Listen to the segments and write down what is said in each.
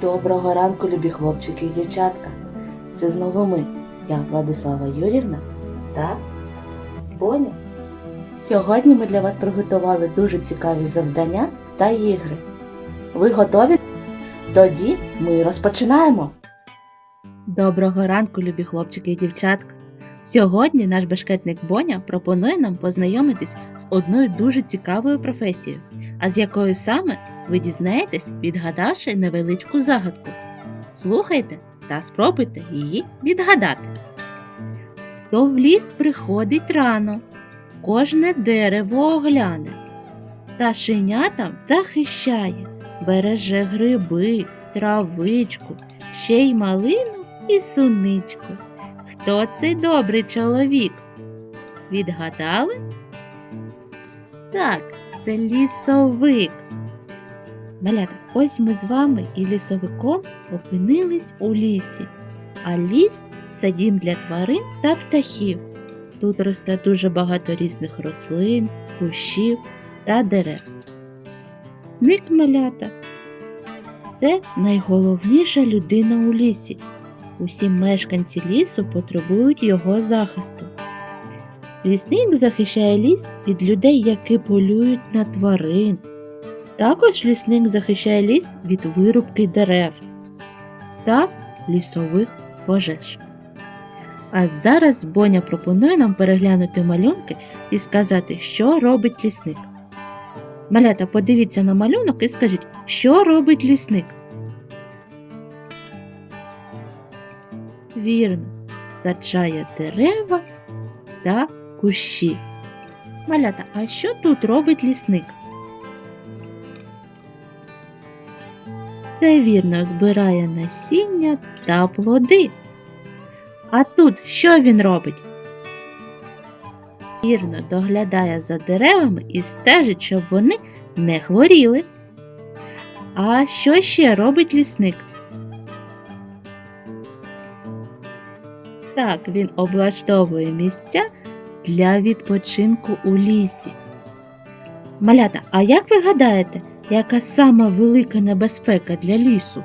Доброго ранку, любі хлопчики і дівчатка. Це знову ми, я Владислава Юрівна та Боня. Сьогодні ми для вас приготували дуже цікаві завдання та ігри. Ви готові? Тоді ми розпочинаємо. Доброго ранку, любі хлопчики і дівчатка. Сьогодні наш бешкетник Боня пропонує нам познайомитись з одною дуже цікавою професією, а з якою саме ви дізнаєтесь, відгадавши невеличку загадку. Слухайте та спробуйте її відгадати. То в ліс приходить рано, кожне дерево огляне, та шинятам захищає, береже гриби, травичку, ще й малину і суничку. Хто цей добрий чоловік? Відгадали? Так, це лісовик. Малята, ось ми з вами і лісовиком опинились у лісі. А ліс це дім для тварин та птахів. Тут росте дуже багато різних рослин, кущів та дерев. Ник малята. Це найголовніша людина у лісі. Усі мешканці лісу потребують його захисту. Лісник захищає ліс від людей, які полюють на тварин. Також лісник захищає ліс від вирубки дерев та лісових пожеж. А зараз Боня пропонує нам переглянути малюнки і сказати, що робить лісник. Малята, подивіться на малюнок і скажіть, що робить лісник. Вірно, саджає дерева та кущі. Малята, а що тут робить лісник? Це вірно збирає насіння та плоди. А тут що він робить? Вірно доглядає за деревами і стежить, щоб вони не хворіли. А що ще робить лісник? Так, він облаштовує місця для відпочинку у лісі. Малята, а як ви гадаєте, яка сама велика небезпека для лісу?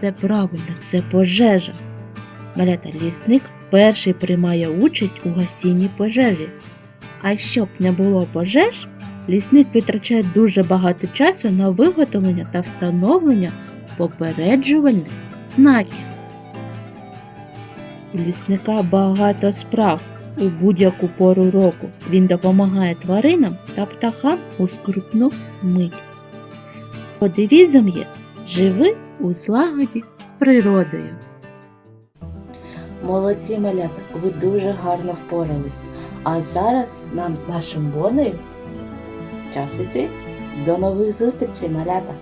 Це правильно, це пожежа. Малята, лісник перший приймає участь у гасінні пожежі. А щоб не було пожеж, лісник витрачає дуже багато часу на виготовлення та встановлення попереджувальних знаків. У лісника багато справ у будь-яку пору року. Він допомагає тваринам та птахам у скрутну мить. Подивізом є живи у злагоді з природою. Молодці малята, ви дуже гарно впорались. А зараз нам з нашим бонею час іти. До нових зустрічей, малята!